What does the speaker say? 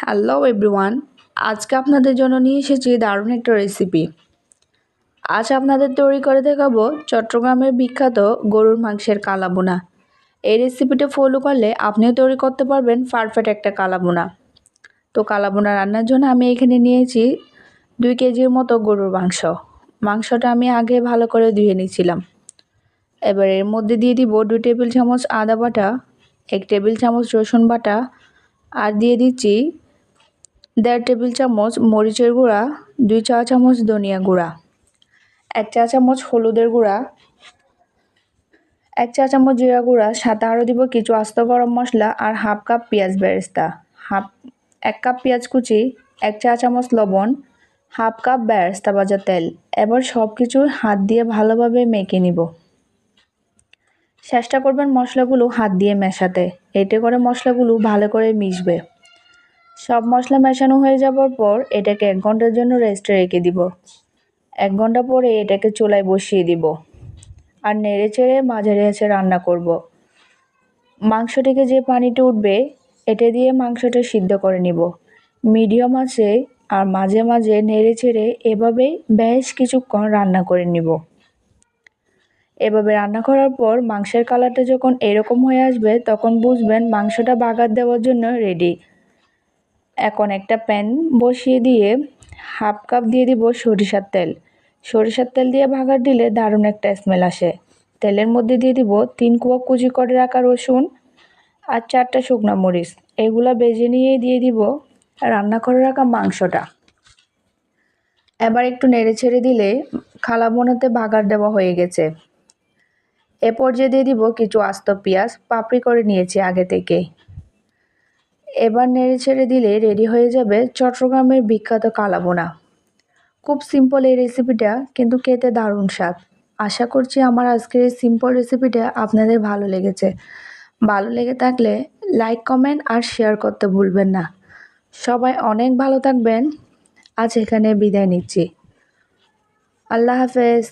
Hello everyone আজকে আপনাদের জন্য নিয়ে এসেছি দারুণ একটা রেসিপি আজ আপনাদের তৈরি করে দেখাবো চট্টগ্রামের বিখ্যাত গরুর মাংসের কালাবোনা। এই রেসিপিটা ফলো করলে আপনিও তৈরি করতে পারবেন পারফেক্ট একটা কালাবোনা। তো কালাবোনা রান্নার জন্য আমি এখানে নিয়েছি দুই কেজির মতো গরুর মাংস। মাংসটা আমি আগে ভালো করে ধুয়ে নিয়েছিলাম। এবার এর মধ্যে দিয়ে দিব দুই টেবিল চামচ আদা বাটা, এক টেবিল চামচ রসুন বাটা, আর দিয়ে দিচ্ছি দেড় টেবিল চামচ মরিচের গুঁড়া, দুই চা চামচ ধনিয়া গুঁড়া, এক চা চামচ হলুদের গুঁড়া, এক চা চামচ জিরা গুঁড়া, সাথে আরও দিব কিছু আস্ত গরম মশলা আর হাফ কাপ পেঁয়াজ বেরেস্তা, হাফ, এক কাপ পেঁয়াজ কুচি, এক চা চামচ লবণ, হাফ কাপ বেরেস্তা ভাজা তেল। এবার সব কিছু হাত দিয়ে ভালোভাবে মেখে নিব। চেষ্টা করবেন মশলাগুলো হাত দিয়ে মেশাতে। এতে করে মশলাগুলো ভালো করে মিশবে। সব মশলা মেশানো হয়ে যাবার পর এটাকে এক ঘণ্টার জন্য রেস্টে রেখে দিব। এক ঘণ্টা পরে এটাকে চুলায় বসিয়ে দিব। আর নেড়ে চেড়ে মাঝারি আছে রান্না করব। মাংস থেকে যে পানিটা উঠবে, এটা দিয়ে মাংসটা সিদ্ধ করে নিব। মিডিয়াম আছে আর মাঝে মাঝে নেড়ে ছেড়ে এভাবেই বেশ কিছুক্ষণ রান্না করে নিব। এভাবে রান্না করার পর মাংসের কালারটা যখন এরকম হয়ে আসবে, তখন বুঝবেন মাংসটা বাগার দেওয়ার জন্য রেডি এখন একটা প্যান বসিয়ে দিয়ে হাফ কাপ দিয়ে দিব সরিষার তেল। সরিষার তেল দিয়ে ভাগার দিলে দারুণ একটা স্মেল আসে। তেলের মধ্যে দিয়ে দিব তিন কুয়া কুচি করে রাখা রসুন আর চারটা শুকনো মরিচ। এগুলো বেজে নিয়ে দিয়ে দিব রান্না করে রাখা মাংসটা। এবার একটু নেড়ে ছেড়ে দিলে খালা বোনাতে ভাগার দেওয়া হয়ে গেছে। এ পর্যায়ে দিয়ে দিব কিছু আস্ত পেঁয়াজ। পাপড়ি করে নিয়েছি আগে থেকে। এবার নেড়ে ছেড়ে দিলে রেডি হয়ে যাবে চট্টগ্রামের বিখ্যাত কালাবোনা। খুব সিম্পল এই রেসিপিটা কিন্তু খেতে দারুণ স্বাদ। আশা করছি আমার আজকের এই সিম্পল রেসিপিটা আপনাদের ভালো লেগেছে। ভালো লেগে থাকলে লাইক কমেন্ট আর শেয়ার করতে ভুলবেন না। সবাই অনেক ভালো থাকবেন। আজ এখানে বিদায় নিচ্ছি। আল্লাহ হাফেজ।